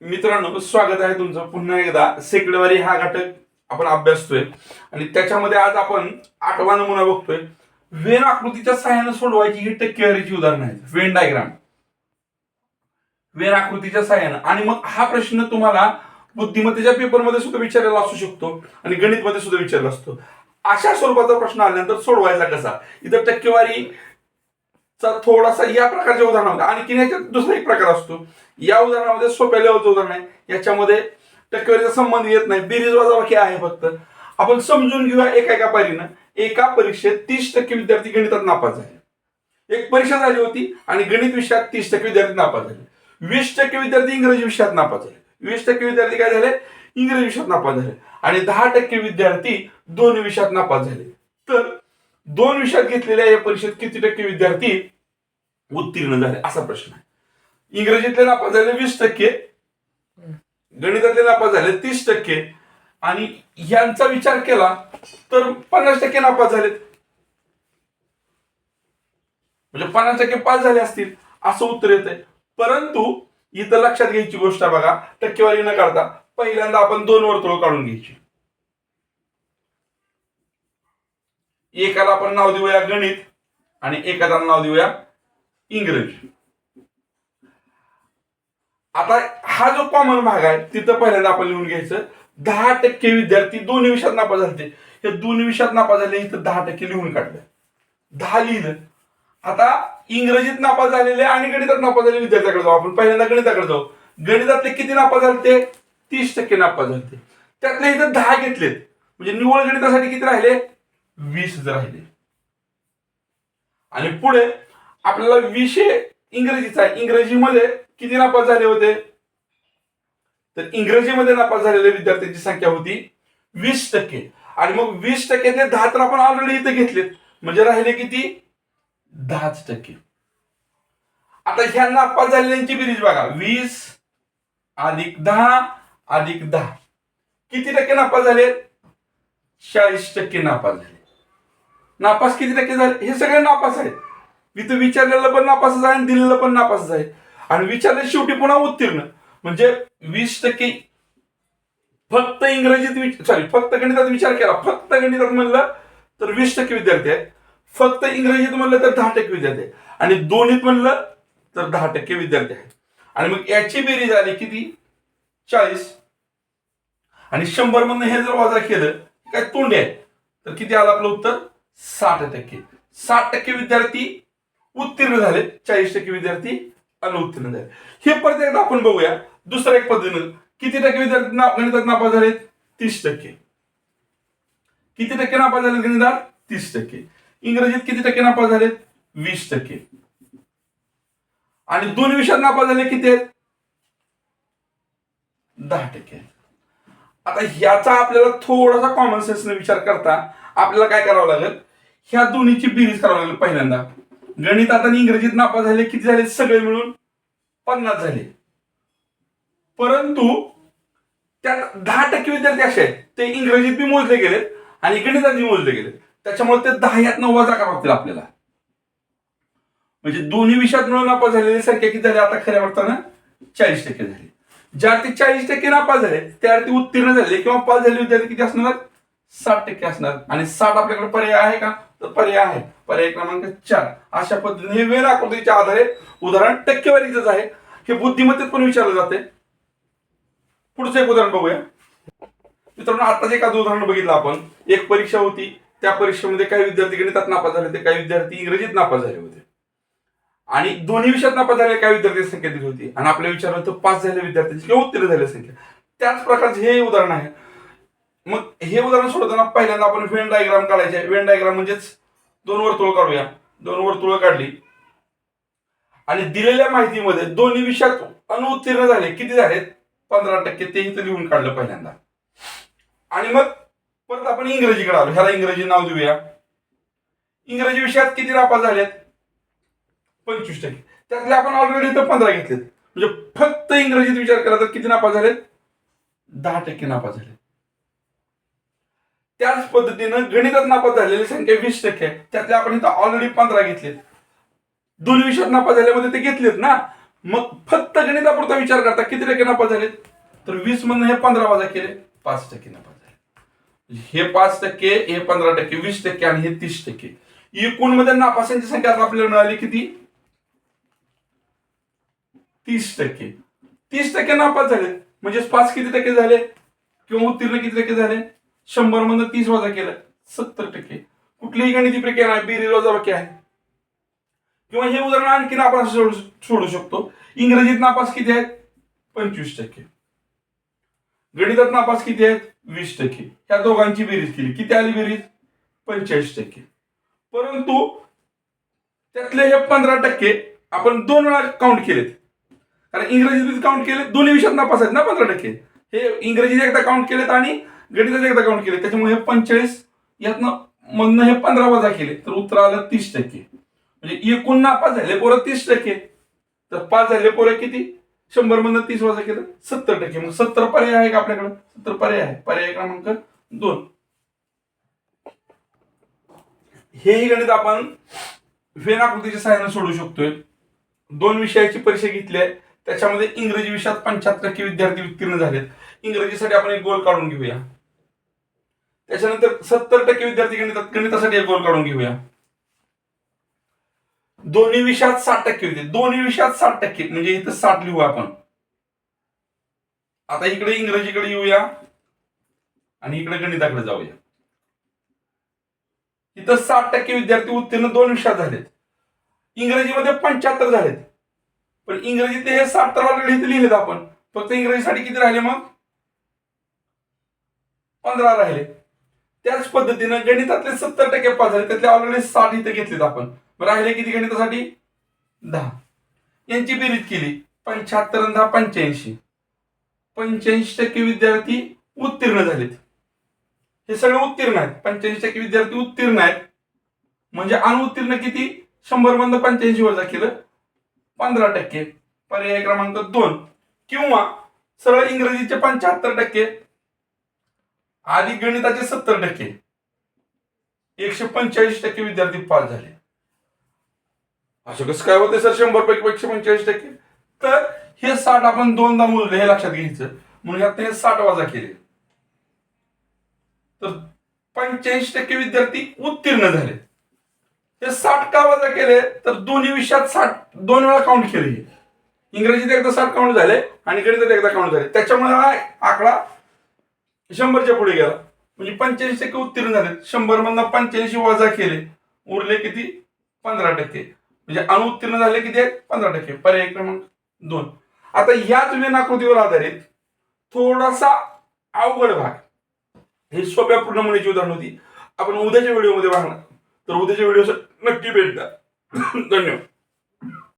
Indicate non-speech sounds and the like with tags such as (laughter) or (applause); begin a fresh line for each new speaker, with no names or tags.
मित्रांनो स्वागत आहे तुमचं पुन्हा एकदा. सेकडेवारी हा घटक आपण अभ्यासतोय. आणि त्याच्यामध्ये आज आपण आठवा नमुना बघतोय. वेन आकृतीच्या सहाय्याने सोडवायची ही टक्केवारीची उदाहरण आहेत. Venn diagram. वेन आकृतीच्या सहाय्यानं. आणि मग हा प्रश्न तुम्हाला बुद्धिमत्तेच्या पेपरमध्ये सुद्धा विचारलेला असू शकतो आणि गणितमध्ये सुद्धा विचारला असतो. अशा स्वरूपाचा प्रश्न आल्यानंतर सोडवायचा कसा? इथं टक्केवारी चा थोडासा या प्रकारच्या उदाहरणामध्ये आणखी याच्यात दुसरा एक प्रकार असतो. या उदाहरणामध्ये सोप्या लेवलचं उदाहरण आहे. याच्यामध्ये टक्केवारीचा संबंध येत नाही. बेरीज वजाबाकी आहे फक्त. आपण समजून घेऊया एका एका पायरीनं. एका परीक्षेत तीस टक्के विद्यार्थी गणितात नापास झाले. एक परीक्षा झाली होती आणि गणित विषयात तीस टक्के विद्यार्थी नापास झाले. वीस टक्के विद्यार्थी इंग्रजी विषयात नापास झाले. वीस टक्के विद्यार्थी काय झाले? इंग्रजी विषयात नापास झाले. आणि दहा टक्के विद्यार्थी दोन विषयात नापास झाले. तर दोन विषयात घेतलेल्या या परीक्षेत किती टक्के विद्यार्थी उत्तीर्ण झाले असा प्रश्न आहे. इंग्रजीतले नापास झाले वीस टक्के गणितातले नापास झाले तीस टक्के आणि यांचा विचार केला तर पन्नास टक्के नापास झालेत. म्हणजे पन्नास टक्के पास झाले असतील असं उत्तर येत आहे परंतु इथं लक्षात घ्यायची गोष्ट बघा टक्केवारी न काढता पहिल्यांदा आपण दोन वर्तुळ काढून घ्यायची. एकाला आपण नाव देऊया गणित आणि एकाला नाव देऊया इंग्रजी. आता हा जो कॉमन भाग आहे तिथं पहिल्यांदा आपण लिहून घ्यायचं. दहा टक्के विद्यार्थी दोन्ही विषयात नापास झाले. हे दोन्ही विषयात नापास झाले इथं दहा टक्के लिहून काढलं. दहा लिहिलं. आता इंग्रजीत नापास झालेले आणि गणितात नापास झालेले विद्यार्थ्याकडे जाऊ. आपण पहिल्यांदा गणिताकडे जाऊ. गणितातले किती नापास झाले तीस टक्के नापास झाले त्यातले इथं दहा घेतलेत. म्हणजे निव्वळ गणितासाठी किती राहिले? वीस राहिले. आणि पुढे आपल्याला विषय इंग्रजीचा इंग्रजीमध्ये किती नापास झाले होते? तर इंग्रजीमध्ये नापास झालेल्या विद्यार्थ्यांची संख्या होती वीस टक्के. आणि मग वीस टक्के ते दहा तर आपण ऑलरेडी इथे घेतलेत. म्हणजे राहिले किती? दहाच टक्के. आता ह्या नापास झालेल्यांची बिरीज बघा. वीस अधिक दहा अधिक दहा. किती टक्के नापास झाले? चाळीस टक्के नापास झाले. नापास किती टक्के झाले? हे सगळे नापास आहेत. इथं विचारलेलं पण नापासच आहे आणि दिलेलं पण नापासच आहे. आणि विचारले शेवटी पुन्हा उत्तीर्ण. म्हणजे वीस टक्के फक्त इंग्रजीत सॉरी फक्त गणितात विचार केला. फक्त गणितात म्हणलं तर वीस टक्के विद्यार्थी आहेत. फक्त इंग्रजीत म्हणलं तर दहा टक्के विद्यार्थी आहेत. आणि दोन्हीत म्हणलं तर दहा टक्के विद्यार्थी आहेत. आणि मग याची बेरीज आली किती? चाळीस. आणि शंभर मधनं हे जर वजा केलं काय तोंडी आहे. तर किती आलं आपलं उत्तर? साठ टक्के. साठ टक्के विद्यार्थी उत्तीर्ण झाले. चाळीस टक्के विद्यार्थी अनुत्तीर्ण झाले. हे परत एकदा आपण बघूया. दुसऱ्या एक पद्धतीनं किती टक्के विद्यार्थी ना- गणितात नापास झालेत? तीस टक्के. किती टक्के नापास झालेत गणितात? तीस टक्के. इंग्रजीत किती टक्के नापास झालेत? वीस टक्के. आणि दोन विषयात नापास झाले किती आहेत? दहा टक्के. आता ह्याचा आपल्याला थोडासा कॉमन सेन्सने विचार करता आपल्याला काय करावं लागेल? ह्या दोन्हीची बेरीज करावं लागेल पहिल्यांदा. गणितात आणि इंग्रजीत नापास झाले किती झाले? सगळे मिळून पन्नास झाले. परंतु त्यात दहा टक्के विद्यार्थी असे आहेत. ते इंग्रजीत बी मोजले गेलेत आणि गणितात बी मोजले गेलेत. त्याच्यामुळे ते दहा यात वजा करावं लागतील आपल्याला. म्हणजे दोन्ही विषयात मिळून नापास झालेली संख्या किती झाली? आता खऱ्या वाटताना चाळीस टक्के झाली. ज्या अर्थी चाळीस टक्के नापास झाले त्या अर्थी उत्तीर्ण झाले किंवा पास झाले विद्यार्थी किती असणार? साठ टक्के असणार. आणि साठ आपल्याकडे पर्याय आहे का? तर पर्याय आहे. पर्याय क्रमांक चार. अशा पद्धतीने हे वेळ आकृतीच्या आधारे उदाहरण टक्केवारीच आहे. हे बुद्धिमत्तेत पण विचारलं जाते पुढचं एक उदाहरण बघूया. मित्रांनो आताच एखादं उदाहरण बघितलं आपण. एक परीक्षा होती. त्या परीक्षेमध्ये काही विद्यार्थी गणितात नापास झाले होते काही विद्यार्थी इंग्रजीत नापास झाले होते. आणि दोन्ही विषयात नापास झाले काही विद्यार्थी संख्या दिली होती. आणि आपल्या विचार होतं पास झालेल्या विद्यार्थ्यांची किंवा उत्तीर्ण झालेल्या संख्या. त्याच प्रकारचे हे उदाहरण आहे. मग हे उदाहरण सोडताना पहिल्यांदा आपण वेन डायग्राम काढायचे वेन डायग्राम म्हणजेच दोन वर्तुळ काढूया. दोन वर्तुळ काढली. आणि दिलेल्या माहितीमध्ये दोन्ही विषयात अनुत्तीर्ण झाले. किती झालेत? पंधरा टक्के. ते इथं लिहून काढलं पहिल्यांदा. आणि मग परत आपण इंग्रजीकडे आलो. ह्याला इंग्रजी नाव देऊया. इंग्रजी विषयात किती नापास झालेत? पंचवीस टक्के. त्यातले आपण ऑलरेडी इथं पंधरा घेतलेत. म्हणजे फक्त इंग्रजीत विचार केला तर किती नापास झालेत? दहा टक्के नापास झाले त्याच पद्धतीनं गणितात नापास झालेली संख्या वीस टक्के. आहे त्यातले आपण इथं ऑलरेडी पंधरा घेतलेत. दोन विषयात नापास झाल्यामध्ये ते घेतलेत ना? मग फक्त गणितापुरता विचार करता किती टक्के नापास झाले तर वीस मधनं हे पंधरा वाजा केले पाच टक्के नापास झाले. हे पाच टक्के हे पंधरा टक्के वीस टक्के आणि हे तीस टक्के. एकूणमध्ये नापासांची संख्या आता आपल्याला मिळाली किती? तीस टक्के. तीस टक्के नापास झाले. म्हणजेच पाच किती टक्के झाले? किंवा उत्तीर्ण किती टक्के झाले? शंभर मधनं तीस वजा केलं सत्तर टक्के. कुठलीही गणिती प्रक्रिया नाही बेरीज वजाबाकी आहे किंवा हे उदाहरण आणखी नापास सोडू सोडू शकतो. इंग्रजीत नापास किती आहेत? पंचवीस टक्के. गणितात नापास किती आहेत? वीस टक्के. ह्या दोघांची बेरीज केली. किती आली बेरीज? पंचेचाळीस टक्के. परंतु त्यातले हे पंधरा टक्के आपण दोन वेळा काउंट केलेत. कारण इंग्रजीत काउंट केले दोन्ही विषयात नापास आहेत ना पंधरा टक्के? हे इंग्रजीत एकदा काउंट केलेत आणि गणितात एकदा काउंट केले. त्याच्यामुळे हे पंचेचाळीस यातनं मधनं हे पंधरा वजा केले. तर उत्तर आलं तीस टक्के. म्हणजे एकूण नापास झाले पोरं तीस टक्के. तर पाच झाले पोरं किती? शंभर मधनं तीस वजा केलं सत्तर टक्के. मग सत्तर पर्याय आहे का आपल्याकडे? सत्तर पर्याय आहे. पर्याय क्रमांक दोन. हेही गणित आपण वेनाकृतीच्या सहाय्याने सोडू शकतोय. दोन विषयाची परीक्षा घेतली आहे. त्याच्यामध्ये इंग्रजी विषयात पंच्याहत्तर टक्के विद्यार्थी उत्तीर्ण झालेत. इंग्रजीसाठी आपण एक गोल काढून घेऊया. त्याच्यानंतर सत्तर टक्के विद्यार्थी गणितात गणितासाठी एक गोल काढून घेऊया. दोन्ही विषयात साठ टक्के होते. दोन्ही विषयात साठ टक्के. म्हणजे इथं साठ लिहू आपण. आता इकडे इंग्रजीकडे येऊया. आणि इकडे गणिताकडे जाऊया. इथं साठ टक्के विद्यार्थी उत्तीर्ण दोन विषयात झालेत. इंग्रजीमध्ये पंच्याहत्तर झालेत. पण इंग्रजीत हे साठ तर ऑलरेडी इथे लिहिलेत आपण. फक्त इंग्रजीसाठी किती राहिले मग? पंधरा राहिले. त्याच पद्धतीनं गणितातले सत्तर टक्के पास झाले त्यातले ऑलरेडी साठ इथे घेतलेत आपण. राहिले किती गणितासाठी? दहा. यांची बेरीज केली. पंच्याहत्तर दहा पंच्याऐंशी. पंच्याऐंशी टक्के विद्यार्थी उत्तीर्ण झालेत. हे सगळे उत्तीर्ण आहेत. पंच्याऐंशी टक्के विद्यार्थी उत्तीर्ण आहेत. म्हणजे अनुत्तीर्ण किती? शंभर बंद पंच्याऐंशी वजा केलं. पंधरा टक्के. पर्याय क्रमांक दोन. किंवा सरळ इंग्रजीचे पंच्याहत्तर टक्के आधी गणिताचे सत्तर टक्के. एकशे पंचेचाळीस टक्के विद्यार्थी पास झाले. असं कसं काय होते सर? शंभर पैकी एकशे पंचेचाळीस टक्के. तर हे साठ आपण दोनदा मोजले हे लक्षात घ्यायचं. म्हणून यात हे साठ वाजा केले. तर पंच्याऐंशी टक्के विद्यार्थी उत्तीर्ण झाले. हे साठ का वाजा केले? तर दोन्ही विषयात साठ दोन वेळा काउंट केले. इंग्रजीत एकदा साठ काउंट झाले आणि गणितात एकदा काउंट झाले. त्याच्यामुळे हा आकडा शंभरच्या पुढे गेला. म्हणजे पंच्याऐंशी टक्के उत्तीर्ण झाले. शंभर मधनं पंच्याऐंशी वजा केले. उरले किती? पंधरा टक्के. म्हणजे अनुत्तीर्ण झाले किती आहेत? पंधरा टक्के. पर्याय क्रमांक दोन. आता ह्याच वेनाकृतीवर आधारित थोडासा अवघड भाग. हे सोप्या पूर्ण म्हणण्याची उदाहरण होती. आपण उद्याच्या व्हिडिओमध्ये पाहणार तर उद्याच्या व्हिडिओ नक्की भेट द्या (coughs) धन्यवाद.